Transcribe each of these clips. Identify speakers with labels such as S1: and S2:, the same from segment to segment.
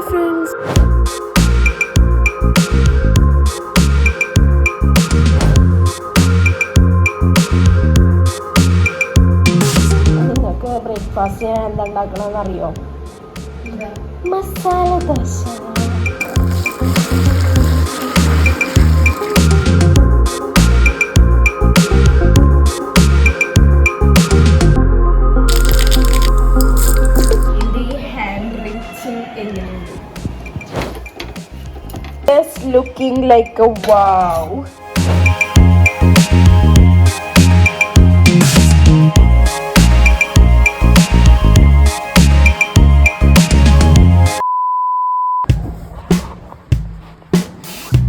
S1: Hi friends നിങ്ങൾക്ക് breakfast ഞാൻ എന്താ ഉണ്ടാക്കണമെന്ന് അറിയോ masala dosa Yes, looking like a wow.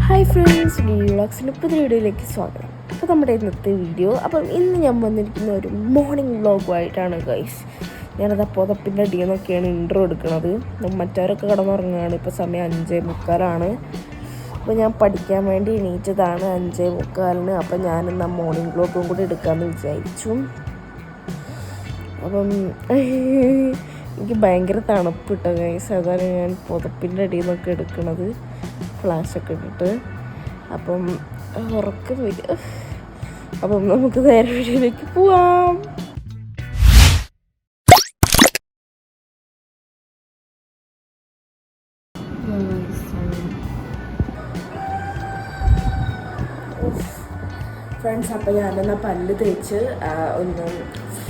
S1: Hi friends വ്ളോഗ്സിന്റെ പുതിയ വീഡിയോയിലേക്ക് സ്വാഗതം അപ്പോൾ നമ്മുടെ ഇന്നത്തെ വീഡിയോ അപ്പം ഇന്ന് ഞാൻ വന്നിരിക്കുന്ന ഒരു മോർണിംഗ് വ്ളോഗുമായിട്ടാണ് ഗൈസ് ഞാനത് പുതപ്പിന്റെ അടിയിൽ നിന്നൊക്കെയാണ് ഇൻട്രോ എടുക്കുന്നത് മറ്റവരൊക്കെ കിടന്നുറങ്ങുകയാണ് ഇപ്പോൾ സമയം അഞ്ചേ മുക്കാലാണ്. അപ്പോൾ ഞാൻ പഠിക്കാൻ വേണ്ടി എണീറ്റതാണ് അഞ്ചേ മുക്കാലിന്. അപ്പം ഞാൻ എന്നാൽ മോർണിംഗ് ക്ലോക്കും കൂടി എടുക്കാമെന്ന് വിചാരിച്ചു. അപ്പം എനിക്ക് ഭയങ്കര തണുപ്പ് കിട്ടുക സാധാരണ ഞാൻ പുതപ്പിന്റെ അടിയിൽ നിന്നൊക്കെ എടുക്കണത് ഫ്ലാഷൊക്കെ ഇട്ടിട്ട്. അപ്പം ഉറക്കം വരിക അപ്പം നമുക്ക് നേരെ വീട്ടിലേക്ക് പോവാം. ഫ്രണ്ട്സ് അപ്പോൾ ഞാനെന്നാൽ പല്ല് തേച്ച് ഒന്ന്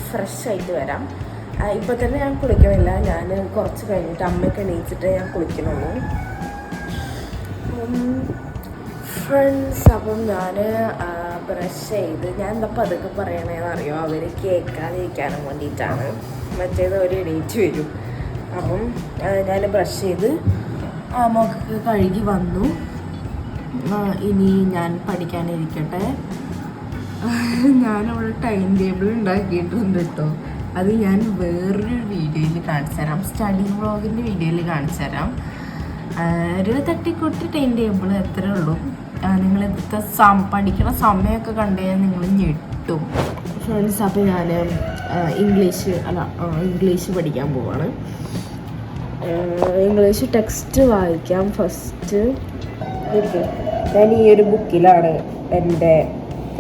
S1: ഫ്രഷ് ആയിട്ട് വരാം. ഇപ്പോൾ തന്നെ ഞാൻ കുളിക്കണില്ല. ഞാൻ കുറച്ച് കഴിഞ്ഞിട്ട് അമ്മയ്ക്ക് എണീച്ചിട്ട് ഞാൻ കുളിക്കണുള്ളൂ. ഫ്രണ്ട്സ് അപ്പം ഞാൻ ബ്രഷ് ചെയ്ത് ഞാൻ എന്താ പതുക്കെ പറയണേന്ന് അറിയോ? അവർ കേൾക്കാതിരിക്കാനും വേണ്ടിയിട്ടാണ്. മറ്റേത് അവർ എണീറ്റ് വരും. അപ്പം ഞാൻ ബ്രഷ് ചെയ്ത് ആ, മുഖമൊക്കെ കഴുകി വന്നു. ഇനി ഞാൻ പഠിക്കാനിരിക്കട്ടെ. ഞാനവിടെ ടൈം ടേബിൾ ഉണ്ടാക്കിയിട്ടുണ്ട് കേട്ടോ. അത് ഞാൻ വേറൊരു വീഡിയോയിൽ കാണിച്ചു തരാം സ്റ്റഡി വ്ളോഗിന്റെ വീഡിയോയിൽ കാണിച്ചു തരാം ഒരു തട്ടിക്കൂട്ടി ടൈം ടേബിൾ എത്ര ഉള്ളൂ. നിങ്ങൾ ഇപ്പോഴത്തെ സം പഠിക്കണ സമയമൊക്കെ കണ്ടു നിങ്ങൾ ഞെട്ടും. ഫ്രണ്ട്സ് അപ്പോൾ ഞാൻ ഇംഗ്ലീഷ് അല്ല ഇംഗ്ലീഷ് പഠിക്കാൻ പോവാണ്. ഇംഗ്ലീഷ് ടെക്സ്റ്റ് വായിക്കാം ഫസ്റ്റ് ഞാൻ ഈ ഒരു ബുക്കിലാണ് എന്റെ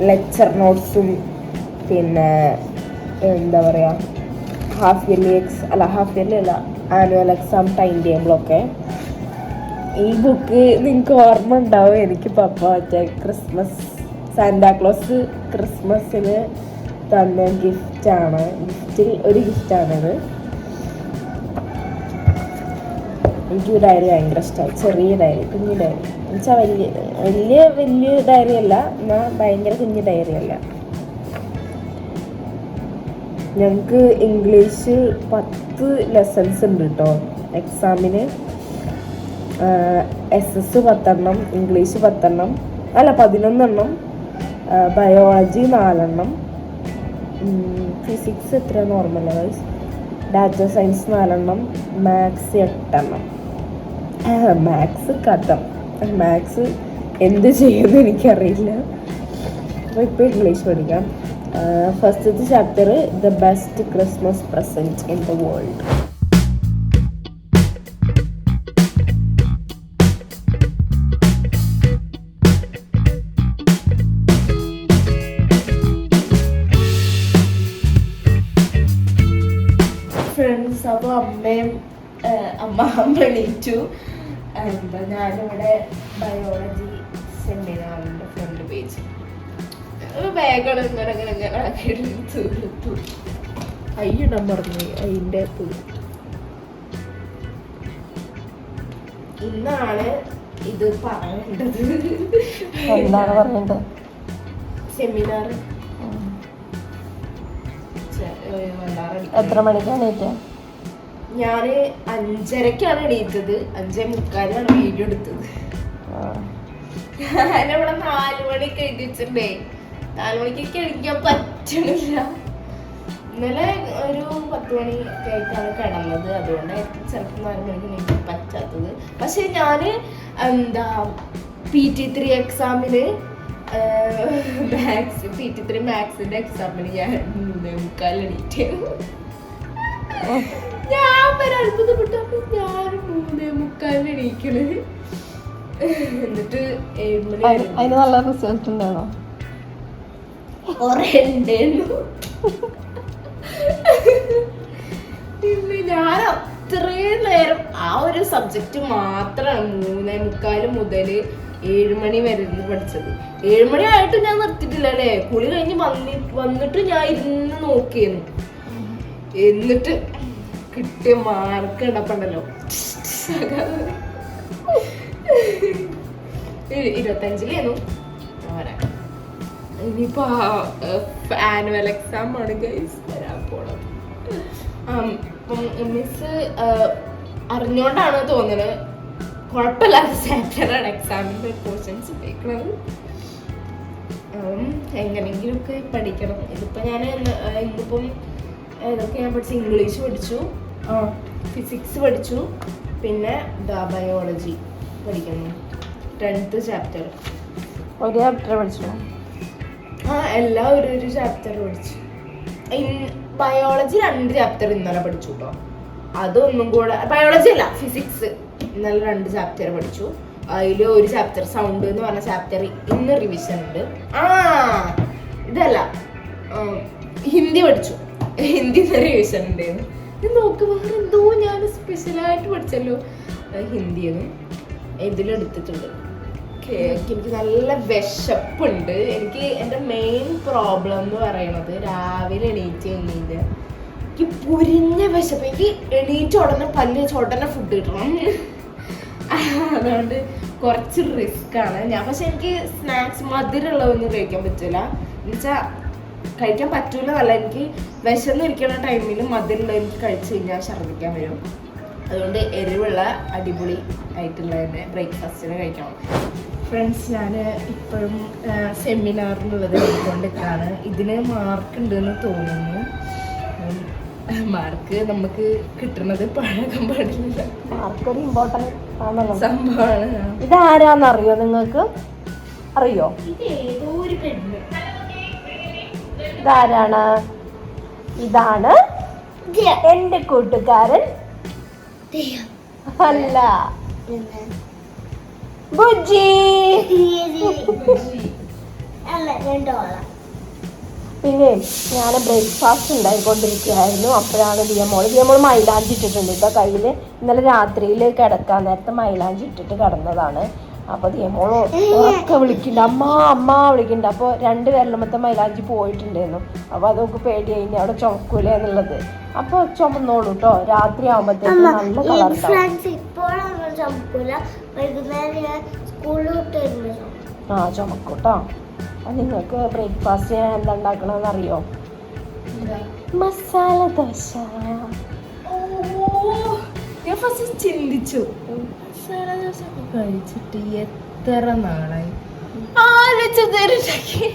S1: ലെക്ചർ നോട്ട്സും പിന്നെ എന്താ പറയുക ഹാഫ് ഇയർലി എക്സ് അല്ല ഹാഫ് ഇയർലി അല്ല ആനുവൽ എക്സാം ടൈം ടേബിളൊക്കെ ഈ ബുക്ക് നിങ്ങൾക്ക് ഓർമ്മ ഉണ്ടാവും എനിക്ക് പപ്പ മറ്റേ ക്രിസ്മസ് സാന്താക്ലോസ് ക്രിസ്മസിന് തന്ന ഗിഫ്റ്റാണ് ഗിഫ്റ്റിൽ ഒരു ഗിഫ്റ്റാണിത് എനിക്ക് ഡയറി ഭയങ്കര ഇഷ്ടമായി ചെറിയ ഡയറി കുഞ്ഞു ഡയറി എന്നുവെച്ചാൽ വലിയ വലിയ വലിയ ഡയറി അല്ല എന്നാൽ ഭയങ്കര കുഞ്ഞു ഡയറി അല്ല. ഞങ്ങൾക്ക് ഇംഗ്ലീഷ് പത്ത് ലെസൺസ് ഉണ്ട് കേട്ടോ എക്സാമിന് എസ് എസ് പത്തെണ്ണം ഇംഗ്ലീഷ് പത്തെണ്ണം അല്ല പതിനൊന്നെണ്ണം ബയോളജി നാലെണ്ണം ഫിസിക്സ് എത്ര നോർമൽ ഡാറ്റ സയൻസ് നാലെണ്ണം മാത്സ് എട്ടെണ്ണം. മാത്സ് കഥം. മാത്സ് എന്ത് ചെയ്യുമെന്ന് എനിക്കറിയില്ല. അപ്പോൾ ഇപ്പോൾ ഇംഗ്ലീഷ് പഠിക്കാം. ഫസ്റ്റത്തെ chapter the best Christmas present in the world friends അപ്പോൾ അമ്മയും അമ്മ അമ്മ എണീറ്റു. എന്താ ഞാനിവിടെ ബയോളജി സെമിനാറിന്റെ ഫ്രണ്ട് പേജ് ഒരു ബാഗാണ് ഇങ്ങനെ ഇങ്ങനെ ഇങ്ങനെ എടുത്തു പറഞ്ഞു അതിന്റെ ഇന്നാണ് ഇത് പറയേണ്ടത്.
S2: എന്താണ് പറയേണ്ടത്?
S1: സെമിനാർ
S2: എത്ര മണിക്കാണ് എണീറ്റ
S1: ഞാൻ അഞ്ചരക്കാണ് എണീറ്റത്. അഞ്ചേ മുക്കാലാണ് വീഡിയോ എടുത്തത്. ഞാനവിടെ നാല് മണിക്ക് എഴുതിച്ചിട്ടുണ്ടേ നാല് മണിക്കൊക്കെ എഴുതിക്കാൻ പറ്റണില്ല. ഇന്നലെ ഒരു പത്ത് മണി കഴിക്കാണ് ആയിട്ടാണ് കിടന്നത്. അതുകൊണ്ടായിരിക്കും ചിലപ്പോൾ നാല് മണിക്ക് എനിക്ക് പറ്റാത്തത്. പക്ഷെ ഞാൻ എന്താ പി ടി ത്രീ എക്സാമിന് മാത്സ് പി ടി ത്രീ മാത്സിന്റെ എക്സാമിന് ഞാൻ മൂന്നേ മുക്കാൽ എണീറ്റ്. ഞാൻ വരെ അത്ഭുതപ്പെട്ടു. അപ്പൊ ഞാൻ മൂന്നേ മുക്കാലിന് എണീക്കണ്. എന്നിട്ട് ഏഴ് മണി
S2: അതിന് നല്ല റിസൾട്ട് ഉണ്ടാണോ
S1: കൊറേ ഉണ്ടായിരുന്നു പിന്നെ ഞാൻ അത്രയും നേരം ആ ഒരു സബ്ജക്റ്റ് മാത്രമാണ് മൂന്നേ മുക്കാൽ മുതൽ ഏഴ് മണി വരെ ഇരുന്ന് പഠിച്ചത്. ഏഴ് മണി ആയിട്ട് ഞാൻ നിർത്തിയിട്ടില്ല അല്ലേ കുളി കഴിഞ്ഞ് വന്നി വന്നിട്ട് ഞാൻ ഇരുന്ന് നോക്കിയിരുന്നു എന്നിട്ട് കിട്ടിയ മാർക്ക് ഉണ്ടപ്പണ്ടല്ലോ ഇരുപത്തഞ്ചിലേന്നു. ഇനിയിപ്പോ ആനുവൽ എക്സാം ആണ് ഗൈസ് വരാൻ പോണത്. മിസ് അറിഞ്ഞോണ്ടാണ് തോന്നുന്നത് കുഴപ്പമില്ലാത്ത സാറ്റർഡാണ് എക്സാമിന്റെ ക്വസ്റ്റ്യൻസ് ഉപയോഗിക്കുന്നത് എങ്ങനെയെങ്കിലുമൊക്കെ പഠിക്കണം. ഇതിപ്പോ ഞാൻ ഇന്നിപ്പം ഏതൊക്കെ ഞാൻ പഠിച്ചു? ഇംഗ്ലീഷ് പഠിച്ചു. ഫിസിക്സ് പഠിച്ചു. പിന്നെ ബയോളജി പഠിക്കുന്നു. ടെൻത്ത് ചാപ്റ്റർ
S2: ഒരു ചാപ്റ്റർ പഠിച്ചു?
S1: ആ എല്ലാ ഒരു ഒരു ചാപ്റ്റർ പഠിച്ചു ബയോളജി രണ്ട് ചാപ്റ്റർ ഇന്നലെ പഠിച്ചു കേട്ടോ അതൊന്നും കൂടെ ബയോളജി അല്ല ഫിസിക്സ് ഇന്നലെ രണ്ട് ചാപ്റ്റർ പഠിച്ചു. അതിൽ ഒരു ചാപ്റ്റർ സൗണ്ട് എന്ന് പറഞ്ഞ ചാപ്റ്റർ ഇന്ന് റിവിഷൻ ഉണ്ട്. ആ ഇതല്ല ഹിന്ദി പഠിച്ചു. ഹിന്ദി റിവിഷൻ ഉണ്ടായിരുന്നു ഇത് നോക്ക് വേറെ എന്തോ ഞാൻ സ്പെഷ്യലായിട്ട് പഠിച്ചല്ലോ. ഹിന്ദിയൊന്നും ഇതിലെടുത്തിട്ടുണ്ട്. കേക്ക് എനിക്ക് നല്ല വിശപ്പുണ്ട്. എനിക്ക് എന്റെ മെയിൻ പ്രോബ്ലം എന്ന് പറയുന്നത് രാവിലെ എണീറ്റ് കഴിഞ്ഞിട്ട് എനിക്ക് പുരിഞ്ഞ വിശപ്പ്. എനിക്ക് എണീറ്റ് ഉടനെ പല്ല് വെച്ച ഉടനെ ഫുഡ് കിട്ടണം. അതുകൊണ്ട് കുറച്ച് റിസ്ക് ആണ്. ഞാൻ പക്ഷെ എനിക്ക് സ്നാക്സ് മധുരമുള്ളതൊന്നും കഴിക്കാൻ പറ്റില്ല എന്നുവെച്ചാൽ കഴിക്കാൻ പറ്റൂല എന്നല്ല എനിക്ക് വിശന്നിരിക്കുന്ന ടൈമിൽ മധുരമുള്ള എനിക്ക് കഴിച്ച് കഴിഞ്ഞാൽ ഛർദ്ദിക്കാൻ വരും. അതുകൊണ്ട് എരിവുള്ള അടിപൊളി ആയിട്ടുള്ള എന്റെ ബ്രേക്ക്ഫാസ്റ്റിന് കഴിക്കണം. ഫ്രണ്ട്സ് ഞാൻ ഇപ്പോഴും സെമിനാറിലുള്ളത് എടുത്തുകൊണ്ടിരിക്കുകയാണ് ഇതിന് മാർക്ക് ഉണ്ടെന്ന് തോന്നുന്നു. മാർക്ക് നമുക്ക് കിട്ടുന്നത് പഴകം പാടില്ല.
S2: മാർക്കൊരു ഇമ്പോർട്ടന്റ് ആണല്ലോ.
S1: സംഭവമാണ്
S2: ഇതാരാന്നറിയോ നിങ്ങൾക്ക്? അറിയോ?
S1: ഇത് ഏതോ ഒരു പെണ്ണ്.
S2: ഇതാരാണ്? ഇതാണ് എന്റെ കൂട്ടുകാരൻ. അല്ല. ബുജി പിന്നെ ഞാൻ ബ്രേക്ക്ഫാസ്റ്റ് ഉണ്ടായിക്കൊണ്ടിരിക്കുകയായിരുന്നു. അപ്പോഴാണ് ദിയമോൾ. ദിയമോൾ മൈലാഞ്ചി ഇട്ടിട്ടുണ്ട് കയ്യിൽ. കയ്യിൽ ഇന്നലെ രാത്രിയിൽ കിടക്കാൻ നേരത്തെ മൈലാഞ്ചി ഇട്ടിട്ട് കിടന്നതാണ്. അപ്പോൾ ദിയമോൾ ഉറക്കെ വിളിക്കുന്നുണ്ട് അമ്മ അമ്മ വിളിക്കുന്നുണ്ട് അപ്പോൾ രണ്ട് വിരലുമത്തെ മൈലാഞ്ചി പോയിട്ടുണ്ടായിരുന്നു. അപ്പോൾ അത് നമുക്ക് പേടിയായി അവിടെ ചുമക്കൂല എന്നുള്ളത്. അപ്പോൾ ചുമന്നോളൂ കേട്ടോ രാത്രി ആകുമ്പോഴത്തേക്കും നല്ല കളർ ആ ചുമക്കും കേട്ടോ അപ്പം നിങ്ങൾക്ക് ബ്രേക്ക്ഫാസ്റ്റ് ഞാൻ എന്താ ഉണ്ടാക്കണമെന്ന് അറിയോ? മസാല ദോശ.
S1: ഞാൻ ഫസ്റ്റ് ചിന്തിച്ചു. മസാല ദോശ കഴിച്ചിട്ട് എത്ര നാളായി? ആലോചിച്ചു തരുണ്ടാക്കി.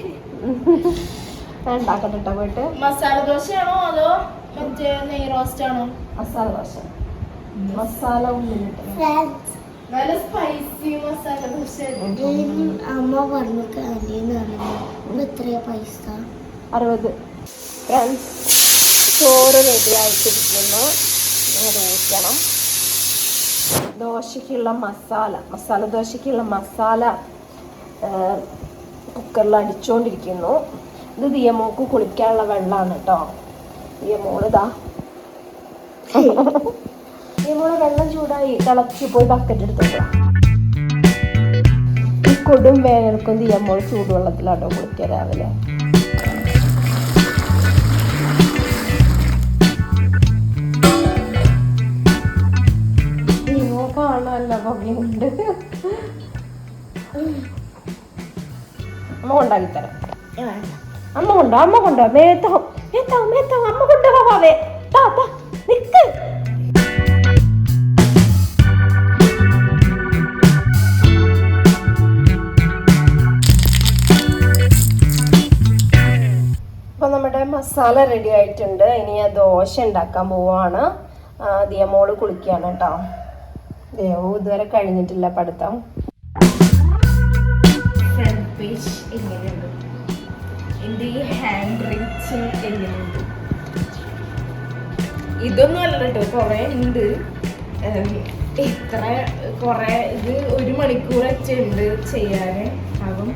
S2: ഉണ്ടാക്കട്ടെ പോയിട്ട്.
S1: മസാല ദോശയാണോ അതോ മറ്റേ നെയ് റോസ്റ്റ് ആണോ?
S2: മസാല ദോശ. മസാല
S1: നല്ല സ്പൈസി മസാല ദോശ
S3: അമ്മ പറഞ്ഞു പറഞ്ഞു എത്രയാ പൈസ.
S2: അറുപത്. ഫ്രണ്ട്സ് ചോറ് റെഡി ആയിട്ടിരിക്കുന്നു. ഊറ്റണം ദോശയ്ക്കുള്ള മസാല മസാല ദോശയ്ക്കുള്ള മസാല കുക്കറിൽ അടിച്ചുകൊണ്ടിരിക്കുന്നു ഇത് ദിയമോക്ക് കുളിക്കാനുള്ള വെള്ളമാണ് കേട്ടോ ദിയമോളിതാ ദിയമോൾ വെള്ളം ചൂടായി തിളച്ച് പോയി ബക്കറ്റ് എടുത്തോളാം ഈ കൊടും വേനൽക്കും ദിയമോൾ ചൂടുവെള്ളത്തിലാട്ടോ കുളിക്കുക രാവിലെ. കാണാനല്ല അമ്മ കൊണ്ടാക്കി തരാം. അമ്മ കൊണ്ടോ അമ്മ കൊണ്ടോ. മേത്തോ മേത്തോ മേത്തോ അമ്മ കൊണ്ടുപോവാവേ താ താ നിക്ക്. അപ്പോൾ നമ്മുടെ മസാല റെഡി ആയിട്ടുണ്ട്. ഇനി ദോശ ഉണ്ടാക്കാൻ പോവാണ്. ദിയമോൾ കുളിക്കുകയാണ് കേട്ടോ. ദേവു ഇതുവരെ കഴിഞ്ഞിട്ടില്ല പഠിത്തം.
S1: ഫ്രണ്ട് പേജ് എങ്ങനെയുണ്ട്? എന്റെ ഈ ഹാൻഡ് റൈറ്റിംഗ് എങ്ങനെയുണ്ട്?
S4: ഇതൊന്നും അല്ല കേട്ടോ കൊറേ ഉണ്ട്. ഇത്ര കൊറേ ഇത് ഒരു മണിക്കൂർ ഉണ്ട് ചെയ്യാൻ അപ്പം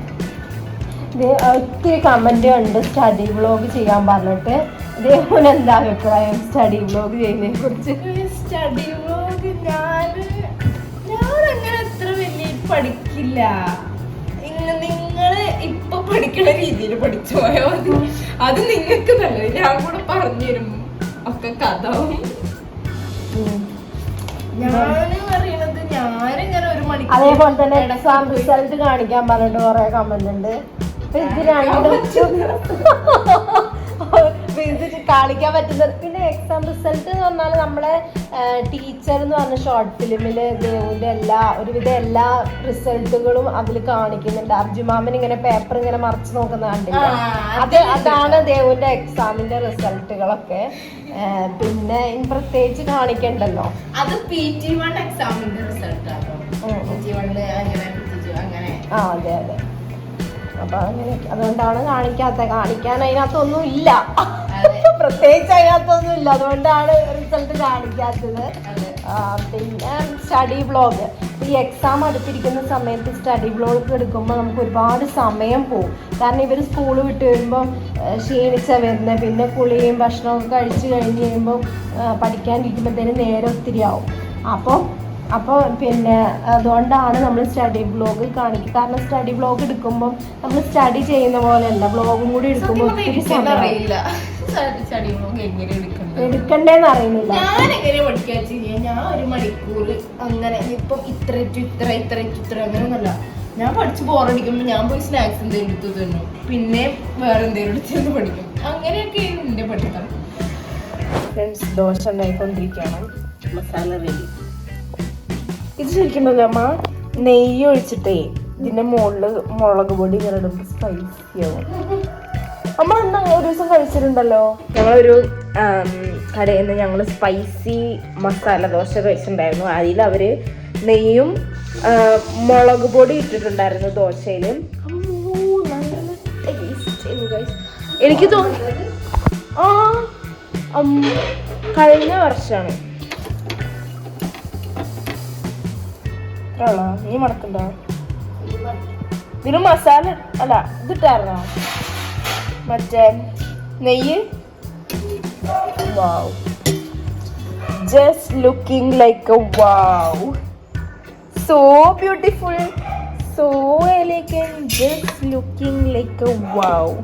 S2: ഇത് ഒത്തിരി കമന്റ് ഉണ്ട് സ്റ്റഡി ബ്ലോഗ് ചെയ്യാൻ പറഞ്ഞിട്ട്. ഇതേപോലെ എന്താ അഭിപ്രായം? സ്റ്റഡി ബ്ലോഗ് ചെയ്യുന്നതിനെ കുറിച്ച്
S4: സ്റ്റഡി ബ്ലോഗ് ഞാൻ പഠിക്കില്ല. ഇങ്ങ- നിങ്ങൾ ഇപ്പൊ പഠിക്കുന്ന രീതിയിൽ പഠിച്ചു പോയാൽ മതി. അത് നിങ്ങൾക്ക് നല്ലത്. ഞാൻ കൂടെ പറഞ്ഞുതരും ഒക്കെ കഥ ഞാൻ പറയണത് ഞാനിങ്ങനെ ഒരു മണിക്കൂർ
S2: അതേപോലെ തന്നെ എക്സാം റിസൾട്ട് കാണിക്കാൻ പറഞ്ഞിട്ട് കുറെ കമന്റ് ഉണ്ട്. ഇത് രണ്ടും അപ്പൊ കാണിക്കാൻ പറ്റുന്നത്. പിന്നെ എക്സാം റിസൾട്ട് എന്ന് പറഞ്ഞാൽ നമ്മളെ ടീച്ചർ എന്ന് പറഞ്ഞ ഷോർട്ട് ഫിലിമിൽ ദേവുവിന്റെ എല്ലാ ഒരുവിധ എല്ലാ റിസൾട്ടുകളും അതിൽ കാണിക്കുന്നുണ്ട്. അർജുമാമൻ ഇങ്ങനെ പേപ്പർ ഇങ്ങനെ മറിച്ച് നോക്കുന്ന കണ്ടില്ല? അത് അതാണ് ദേവുവിന്റെ എക്സാമിന്റെ റിസൾട്ടുകളൊക്കെ പിന്നെ പ്രത്യേകിച്ച് കാണിക്കണ്ടല്ലോ?
S4: അത് പി ടി വൺ എക്സാമിന്റെ റിസൾട്ടാണ് അങ്ങനെ
S2: ആ അതെ അതെ. അപ്പൊ അങ്ങനെ അതുകൊണ്ടാണ് കാണിക്കാത്ത കാണിക്കാൻ അതിനകത്തൊന്നും ഇല്ല. പ്രത്യേകിച്ച് അതിനകത്തൊന്നും ഇല്ല അതുകൊണ്ടാണ് റിസൾട്ട് കാണിക്കാത്തത്. പിന്നെ സ്റ്റഡി ബ്ലോഗ് ഈ എക്സാം അടുത്തിരിക്കുന്ന സമയത്ത് സ്റ്റഡി ബ്ലോഗ് എടുക്കുമ്പോൾ നമുക്ക് ഒരുപാട് സമയം പോകും കാരണം ഇവർ സ്കൂൾ വിട്ട് വരുമ്പോൾ ക്ഷീണിച്ച വരുന്നത് പിന്നെ കുളിയും ഭക്ഷണമൊക്കെ കഴിച്ച് കഴിഞ്ഞ് കഴിയുമ്പോൾ പഠിക്കാനിരിക്കുമ്പോഴത്തേനും നേരെ ഒത്തിരി ആവും അപ്പോൾ അപ്പോൾ പിന്നെ അതുകൊണ്ടാണ് നമ്മൾ സ്റ്റഡി ബ്ലോഗ് കാണിക്കുക കാരണം സ്റ്റഡി ബ്ലോഗ് എടുക്കുമ്പോൾ നമ്മൾ സ്റ്റഡി ചെയ്യുന്ന പോലെയല്ല ബ്ലോഗും കൂടി എടുക്കുമ്പോൾ ഒത്തിരി സമയം എടുക്കണ്ടേന്ന് അറിയുന്നില്ല.
S4: ഞാൻ എങ്ങനെ പഠിക്കാ ചെയ്യാ ഞാൻ ഒരു മണിക്കൂർ അങ്ങനെ ഇപ്പൊ ഇത്ര ഇത്ര ഇത്ര ഇത്ര അങ്ങനെ ഒന്നല്ല ഞാൻ പഠിച്ച് ബോറടിക്കുമ്പോൾ ഞാൻ പോയി സ്നാക്സ് എന്തെങ്കിലും എടുത്ത് തന്നു. പിന്നെ വേറെ എന്തെങ്കിലും എടുത്ത് പഠിക്കും. അങ്ങനെയൊക്കെ എന്റെ പഠിത്തം.
S1: ഫ്രണ്ട്സ് ദോശ ഉണ്ടായിക്കൊണ്ടിരിക്കുകയാണ്. മസാല റെഡി ഇത് ശരിക്കും അമ്മ നെയ്യ് ഒഴിച്ചിട്ടേ ഇതിന്റെ മുകളിൽ മുളക് പൊടി ഇങ്ങനെ ഇടുമ്പോൾ സ്പൈസി ആവും. അമ്മ എന്താ ഒരു ദിവസം കഴിച്ചിട്ടുണ്ടല്ലോ? ഞങ്ങളൊരു കടയിൽ നിന്ന് ഞങ്ങൾ സ്പൈസി മസാല ദോശ കഴിച്ചിട്ടുണ്ടായിരുന്നു. അതിൽ അവർ നെയ്യും മുളക് പൊടി ഇട്ടിട്ടുണ്ടായിരുന്നു ദോശയിൽ എനിക്ക് തോന്നുന്നു കഴിഞ്ഞ വർഷമാണ് നീ മടക്കണ്ടോ ഇതിന് മസാല അല്ല ഇതിട്ടായിരുന്നോ? മറ്റേ നെയ്യ്? Wow just looking like a wow so beautiful so elegant just looking like a wow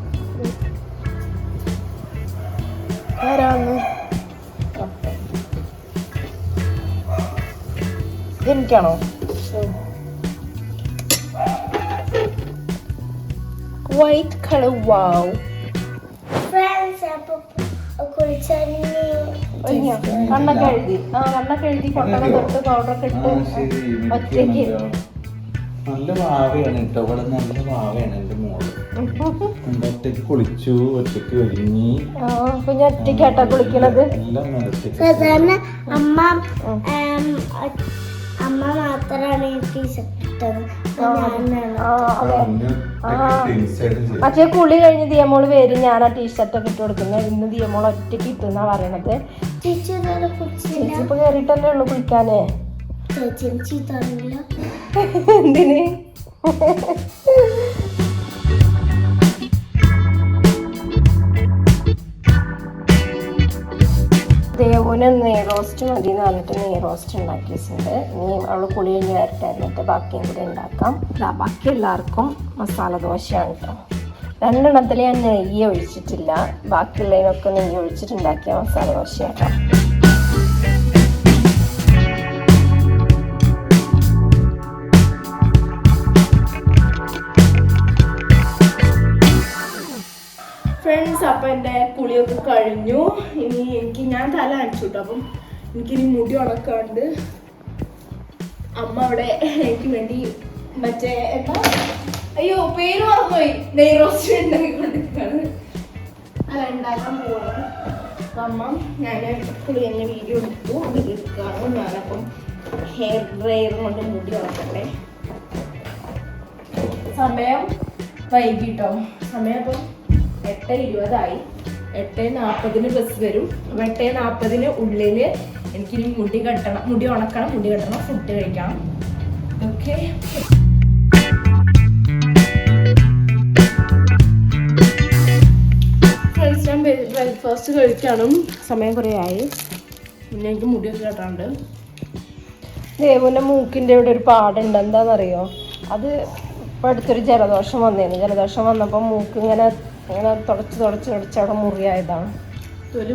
S1: ആരാണ്? എനിക്കാണോ
S3: ഫ്രണ്ട്സ് അപ്പൊ കുളിച്ചറിഞ്ഞ്
S2: കണ്ണൊക്കെ എഴുതി. ആ കണ്ണൊക്കെ എഴുതി കൊട്ടൊക്കെ തൊട്ട് പൗഡറൊക്കെ
S5: ആ,
S2: ഇട്ട്
S5: ശരി.
S2: ഒറ്റയ്ക്ക്.
S5: നല്ല ഭാവയാണ് കേട്ടോ. ഇവിടെ നല്ല വാവയാണ് എന്റെ മോൾ. ഒറ്റയ്ക്ക് ഒറ്റയ്ക്ക് കുളിച്ചു ഒറ്റയ്ക്ക് ഒരുങ്ങി.
S2: ഒറ്റയ്ക്കാട്ടാ കുളിക്കണത്?
S5: എല്ലാം
S3: സാധാരണ അമ്മ അമ്മ മാത്രമാണ് എനിക്ക് ഇട്ടത്.
S2: മറ്റേ കുളി കഴിഞ്ഞ് ദിയമോൾ വരും. ഞാൻ ആ ടീഷർട്ട് ഒക്കെ ഇട്ട് കൊടുക്കുന്നത്. ഇന്ന് ദിയമോൾ ഒറ്റയ്ക്ക് ഇട്ടെന്നാ പറയണത്.
S3: ചേച്ചി
S2: ഇപ്പൊ കേറിട്ടല്ലേ ഉള്ളു കുളിക്കാന്. എന്തിന്? ദേവുന് നെയ് റോസ്റ്റ് മതി എന്ന് പറഞ്ഞിട്ട് നെയ് റോസ്റ്റ് ഉണ്ടാക്കി വെച്ചിട്ടുണ്ട്. ഇനി അവൾ കുളി കഴിഞ്ഞ് വരട്ടെ എന്നിട്ട് ബാക്കിയും കൂടി ഉണ്ടാക്കാം. ബാക്കി എല്ലാവർക്കും മസാല ദോശയാണ് കേട്ടോ രണ്ടെണ്ണത്തിൽ ഞാൻ നെയ്യ് ഒഴിച്ചിട്ടില്ല. ബാക്കിയുള്ളതിനൊക്കെ നെയ്യ് ഒഴിച്ചിട്ടുണ്ടാക്കിയ മസാല ദോശ കേട്ടോ
S1: കഴിഞ്ഞു. ഇനി എനിക്ക് ഞാൻ തല അടിച്ചു കേട്ടോ അപ്പം എനിക്കിനി മുടി ഉണക്കാണ്ട് അമ്മ അവിടെ എനിക്ക് വേണ്ടി മറ്റേ എന്താ? അയ്യോ പേര് മറന്നുപോയി. നെയ്റോസ്റ്റ് ഉണ്ടാക്കി കൊടുത്തിട്ടാണ് അല്ല ഉണ്ടാക്കാൻ പോവാണ്. അപ്പം അമ്മ ഞാൻ കുളി എന്നെ വീഡിയോ എടുത്തു. വീഡിയോ എടുക്കുകയാണ് ഞാനപ്പം ഹെയർ ഡ്രയർ കൊണ്ട് മുടി ഉണക്കട്ടെ. സമയം വൈകിട്ടോ. സമയം അപ്പം എട്ട് ഇരുപതായി. എട്ട് നാൽപ്പതിന് ബസ് വരും. അപ്പം എട്ട് നാൽപ്പതിന് എനിക്ക് എനിക്കിനി മുടി കെട്ടണം. മുടി ഉണക്കണം മുടി കെട്ടണം ഫുഡ് കഴിക്കണം. ഓക്കെ ഫ്രണ്ട്സ് ഞാൻ ബ്രേക്ക്ഫാസ്റ്റ് കഴിക്കണം സമയം കുറേ ആയി. പിന്നെ എനിക്ക് മുടിയൊക്കെ കെട്ടാണ്ട്
S2: ദേവുവിന്റെ മൂക്കിന്റെ ഇവിടെ ഒരു പാടുണ്ട്. എന്താണെന്നറിയോ അത് ഇപ്പോൾ അടുത്തൊരു ജലദോഷം വന്നേന്ന് ജലദോഷം വന്നപ്പോൾ മൂക്ക് ഇങ്ങനെ ഇങ്ങനെ തുടച്ച് തുടച്ച് തുടച്ച് അവിടെ മുറിയായതാണ്.
S1: തൊലി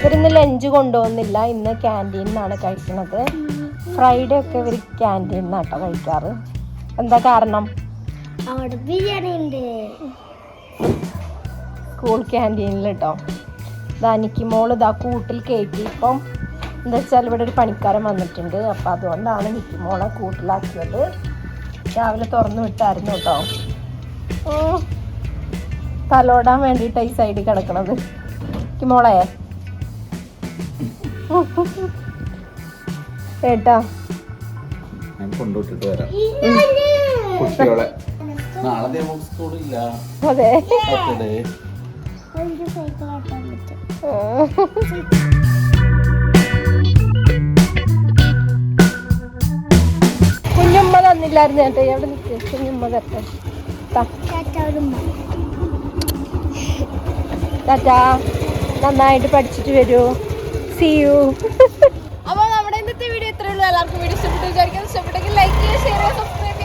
S2: ഇവരിന്ന് ലഞ്ച് കൊണ്ടുപോകുന്നില്ല. ഇന്ന് ക്യാന്റീനിൽ നിന്നാണ് കഴിക്കുന്നത് ഫ്രൈഡേ ഒക്കെ ഇവർ ക്യാന്റീനിൽ നിന്നാട്ടോ കഴിക്കാറ്. എന്താ കാരണം? സ്കൂൾ ക്യാന്റീനിൽ കേട്ടോ ദാനിക്ക് നിക്കി മോൾ ഇതാ കൂട്ടിൽ കയറ്റി ഇപ്പം എന്താ വെച്ചാൽ ഇവിടെ ഒരു പണിക്കാരൻ വന്നിട്ടുണ്ട്. അപ്പം അതുകൊണ്ടാണ് നിക്കി മോളെ കൂട്ടിലാക്കിയത്. രാവിലെ തുറന്നു വിട്ടായിരുന്നു കേട്ടോ ഓ തലോടാൻ വേണ്ടിയിട്ട് ഈ സൈഡിൽ കിടക്കണത്. മോളെ. ഏട്ടാ.
S5: ഞാൻ കൊണ്ടുവിട്ടിട്ട് വരാം. കുട്ടികളെ. നാളെ സ്കൂളില്ല
S2: അതെ. തന്നില്ലായിരുന്നു ചേട്ടാ എവിടെ നിൽക്ക് ടാറ്റാ. നന്നായിട്ട് പഠിച്ചിട്ട് വരൂ. സി യു
S1: അപ്പോൾ നമ്മുടെ ഇന്നത്തെ വീഡിയോ ഇത്രയുള്ളൂ എല്ലാവർക്കും വീഡിയോ ഇഷ്ടപ്പെട്ടു വിചാരിക്കുന്നു. ഇഷ്ടപ്പെട്ടെങ്കിൽ ലൈക്ക് ചെയ്യുക ഷെയർ ചെയ്യുക സബ്സ്ക്രൈബ്